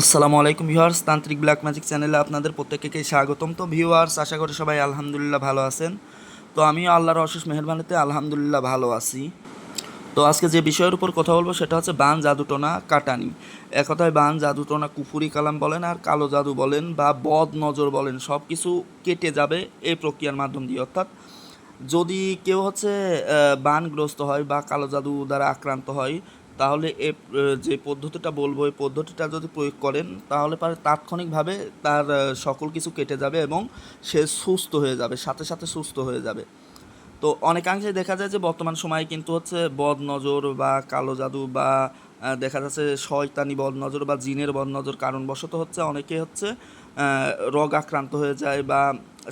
আসসালামু আলাইকুম ভিউয়ার্স, তান্ত্রিক ব্ল্যাক ম্যাজিক চ্যানেলে আপনাদের প্রত্যেককে স্বাগতম। তো ভিউয়ার্স, আশা করি সবাই আলহামদুলিল্লাহ ভালো আছেন। তো আমিও আল্লাহর অশেষ মেহরবানিতে আলহামদুলিল্লাহ ভালো আছি। তো আজকে যে বিষয়ের উপর কথা বলব সেটা হচ্ছে বান জাদুটোনা কাটানি। এক কথায় বান জাদুটোনা কুফুরি কালাম বলেন আর কালো জাদু বলেন বা বদ নজর বলেন সব কিছু কেটে যাবে এই প্রক্রিয়ার মাধ্যম দিয়ে। অর্থাৎ যদি কেউ হচ্ছে বানগ্রস্ত হয় বা কালো জাদু দ্বারা আক্রান্ত হয় তাহলে এ যে পদ্ধতিটা বলব, এই পদ্ধতিটা যদি প্রয়োগ করেন, তাহলে পারে তাৎক্ষণিকভাবে তার সকল কিছু কেটে যাবে এবং সে সুস্থ হয়ে যাবে, সাথে সাথে সুস্থ হয়ে যাবে। তো অনেকাংশে দেখা যায় যে বর্তমান সময়ে কিন্তু হচ্ছে বদ নজর বা কালো জাদু বা দেখা যাচ্ছে শয়তানি বদ নজর বা জিনের বদ নজর কারণবশত হচ্ছে অনেকে হচ্ছে রোগ আক্রান্ত হয়ে যায় বা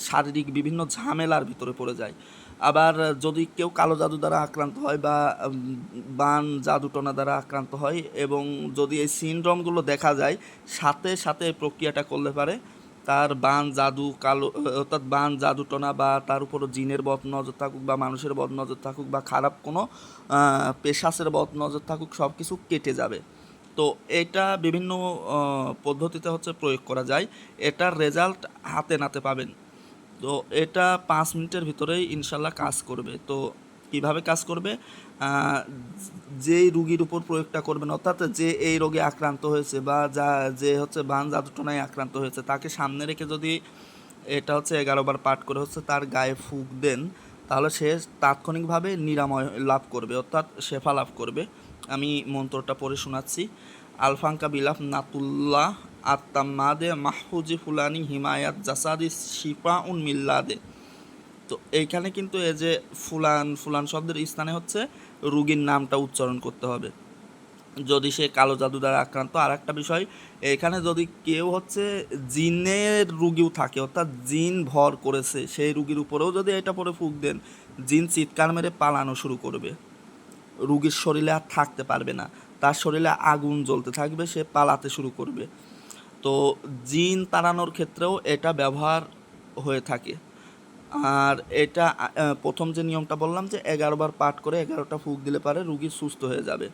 শারীরিক বিভিন্ন ঝামেলার ভিতরে পড়ে যায়। আবার যদি কেউ কালো জাদু দ্বারা আক্রান্ত হয় বা বান জাদুটনা দ্বারা আক্রান্ত হয় এবং যদি এই সিনড্রোমগুলো দেখা যায়, সাথে সাথে প্রক্রিয়াটা করলে পারে, তার বান জাদু কালো, অর্থাৎ বান জাদুটনা বা তার উপর জিনের বদ নজর থাকুক বা মানুষের বদ নজর থাকুক বা খারাপ কোনো পেশাসের বদ নজর থাকুক সব কিছু কেটে যাবে। তো এটা বিভিন্ন পদ্ধতিতে হচ্ছে প্রয়োগ করা যায়। এটার রেজাল্ট হাতে নাতে পাবেন। তো এটা পাঁচ মিনিটের ভিতরেই ইনশাল্লাহ কাজ করবে। তো কীভাবে কাজ করবে? যেই রুগীর উপর প্রয়োগটা করবেন, অর্থাৎ যে এই রোগে আক্রান্ত হয়েছে বা যা, যে হচ্ছে বান জাদুটনায় আক্রান্ত হয়েছে, তাকে সামনে রেখে যদি এটা হচ্ছে এগারো বার পাঠ করে হচ্ছে তার গায়ে ফুক দেন, তাহলে সে তাৎক্ষণিকভাবে নিরাময় লাভ করবে, অর্থাৎ শেফা লাভ করবে। আমি মন্ত্রটা পড়ে শোনাচ্ছি। আলফাঙ্কা বিলাফ নাতুল্লাহ আত্মাম্মাদে মাহফুজি ফুলানি হিমায়াত জাসাদি শিফা উন মিল্লাদে। তো এইখানে কিন্তু এই যে ফুলান ফুলান শব্দের স্থানে হচ্ছে রুগীর নামটা উচ্চারণ করতে হবে। যদি সে কালো জাদু দ্বারা আক্রান্ত আর একটা বিষয়, এখানে যদি কেউ হচ্ছে জিনের রুগীও থাকে, অর্থাৎ জিন ভর করেছে, সেই রুগীর উপরেও যদি এটা পরে ফুক দেন, জিন চিৎকার মেরে পালানো শুরু করবে। রুগীর শরীরে আর থাকতে পারবে না। তার শরীরে আগুন জ্বলতে থাকবে, সে পালাতে শুরু করবে। তো জিন তাড়ানোর ক্ষেত্রেও এটা ব্যবহার হয়ে থাকে। আর এটা প্রথম যে নিয়মটা বললাম যে এগারো বার পাঠ করে এগারোটা ফুক দিলে পারে রুগী সুস্থ হয়ে যাবে।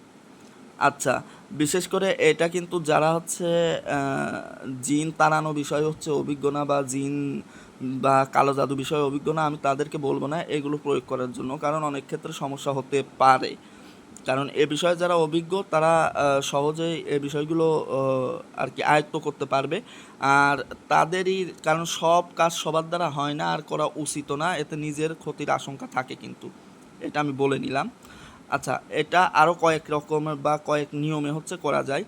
আচ্ছা বিশেষ করে এটা কিন্তু যারা হচ্ছে জিন তাড়ানো বিষয় হচ্ছে অভিজ্ঞ না বা জিন বা কালো জাদু বিষয়ে অভিজ্ঞ না, আমি তাদেরকে বলব না এগুলো প্রয়োগ করার জন্য, কারণ অনেক ক্ষেত্রে সমস্যা হতে পারে। কারণ এ বিষয়ে যারা অভিজ্ঞ, তারা সহজেই এ বিষয়গুলো আর কি আয়ত্ত করতে পারবে। আর তাদেরই, কারণ সব কাজ সবার দ্বারা হয় না, আর করা উচিত না, এতে নিজের ক্ষতির আশঙ্কা থাকে কিন্তু। এটা আমি বলে নিলাম। আচ্ছা এটা আরও কয়েক রকমের বা কয়েক নিয়মে হচ্ছে করা যায়।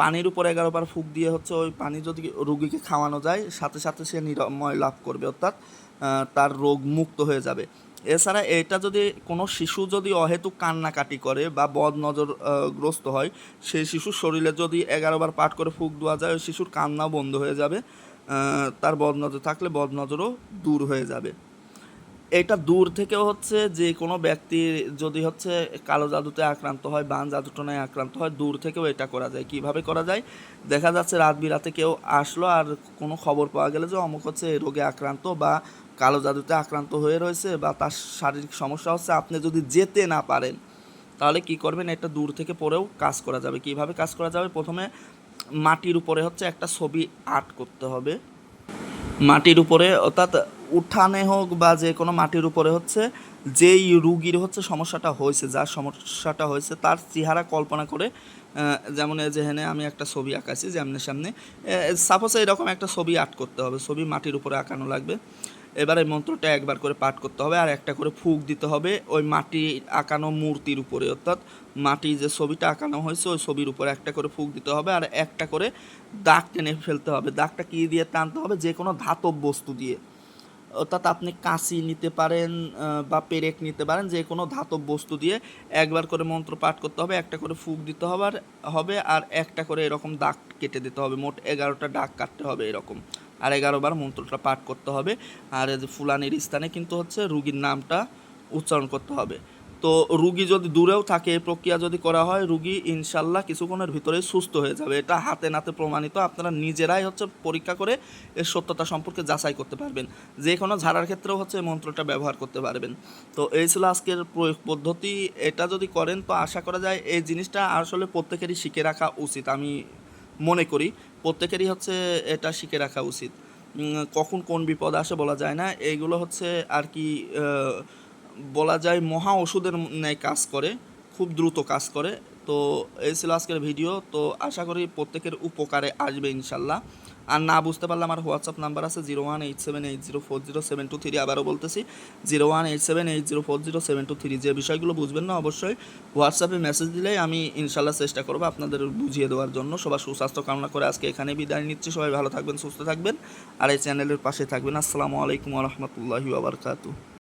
পানির উপর এগারো বার ফুক দিয়ে হচ্ছে ওই পানি যদি রুগীকে খাওয়ানো যায়, সাথে সাথে সে নিরাময় লাভ করবে, অর্থাৎ তার রোগ মুক্ত হয়ে যাবে। এছাড়া এটা যদি কোনো শিশু যদি অহেতুক কান্নাকাটি করে বা বদ নজর গ্রস্ত হয়, সেই শিশুর শরীরে যদি এগারো বার পাঠ করে ফুক দেওয়া যায়, ওই শিশুর কান্নাও বন্ধ হয়ে যাবে তার বদ নজর থাকলে বদ নজরও দূর হয়ে যাবে। এটা দূর থেকেও হচ্ছে যে কোনো ব্যক্তি যদি হচ্ছে কালো জাদুতে আক্রান্ত হয়, বান জাদুটনায় আক্রান্ত হয়, দূর থেকেও এটা করা যায়। কীভাবে করা যায়? দেখা যাচ্ছে রাত বিরাতে কেউ আসলো আর কোনো খবর পাওয়া গেলে যে অমুক হচ্ছে রোগে আক্রান্ত বা কালো জাদুতে আক্রান্ত হয়ে রয়েছে বা তার শারীরিক সমস্যা হচ্ছে, আপনি যদি যেতে না পারেন, তাহলে কি করবেন? এটা দূর থেকে পড়েও কাজ করা যাবে। কীভাবে কাজ করা যাবে? প্রথমে মাটির উপরে হচ্ছে একটা ছবি আর্ট করতে হবে। মাটির উপরে, অর্থাৎ উঠানে হোক বা যে কোনো মাটির উপরে হচ্ছে, যেই রুগীর হচ্ছে সমস্যাটা হয়েছে, যার সমস্যাটা হয়েছে, তার চেহারা কল্পনা করে যেমন এই যে আমি একটা ছবি আঁকাইছি, যেমনি সামনে সাপোজ এরকম একটা ছবি আর্ট করতে হবে। ছবি মাটির উপরে আঁকানো লাগবে। এবার এই মন্ত্রটা একবার করে পাঠ করতে হবে আর একটা করে ফুক দিতে হবে। ওই মাটি আঁকানো মূর্তির উপরে, অর্থাৎ মাটি যে ছবিটা আঁকানো হয়েছে, ওই ছবির উপরে একটা করে ফুক দিতে হবে আর একটা করে দাগ টেনে ফেলতে হবে। দাগটা কী দিয়ে টানতে হবে? যে কোনো ধাতব বস্তু দিয়ে। অর্থাৎ আপনি কাঁচি নিতে পারেন বা পেরেক নিতে পারেন, যে কোনো ধাতব বস্তু দিয়ে একবার করে মন্ত্র পাঠ করতে হবে, একটা করে ফুক দিতে হবে আর হবে আর একটা করে এরকম দাগ কেটে দিতে হবে। মোট এগারোটা দাগ কাটতে হবে এরকম। আর এগারো বার মন্ত্রটা পাঠ করতে হবে। আর ফুলানির স্থানে কিন্তু হচ্ছে রুগীর নামটা উচ্চারণ করতে হবে। তো রুগী যদি দূরেও থাকে, এই প্রক্রিয়া যদি করা হয়, রুগী ইনশাল্লাহ কিছুক্ষণের ভিতরেই সুস্থ হয়ে যাবে। এটা হাতে নাতে প্রমাণিত। আপনারা নিজেরাই হচ্ছে পরীক্ষা করে এর সত্যতা সম্পর্কে যাচাই করতে পারবেন। যে কোনো ঝাড়ার ক্ষেত্রেও হচ্ছে এই মন্ত্রটা ব্যবহার করতে পারবেন। তো এই ছিল আজকের প্রয়োগ পদ্ধতি। এটা যদি করেন, তো আশা করা যায় এই জিনিসটা আসলে প্রত্যেকেরই শিখে রাখা উচিত, আমি মনে করি। প্রত্যেকেরই হচ্ছে এটা শিখে রাখা উচিত। কখন কোন বিপদ আসে বলা যায় না। এইগুলো হচ্ছে আর কি বলা যায় মহা ওষুধের ন্যায় কাজ করে, খুব দ্রুত কাজ করে। তো এই ছিল আজকের ভিডিও। তো আশা করি প্রত্যেকের উপকারে আসবে ইনশাল্লাহ। আর না বুঝতে পারলে আমার হোয়াটসঅ্যাপ নাম্বার আছে zero one eight seven eight zero four zero seven two three. আবারও বলতেছি, zero one eight seven eight zero four zero seven two three যে বিষয়গুলো বুঝবেন না অবশ্যই হোয়াটসঅ্যাপে মেসেজ দিলেই আমি ইনশাল্লাহ চেষ্টা করব আপনাদের বুঝিয়ে দেওয়ার জন্য। সবার সুস্বাস্থ্য কামনা করে আজকে এখানে বিদায় নিচ্ছি। সবাই ভালো থাকবেন, সুস্থ থাকবেন। আর এই চ্যানেলের পাশে থাকবেন। আসসালামু আলাইকুম রহমতুল্লাহি আবরকাতু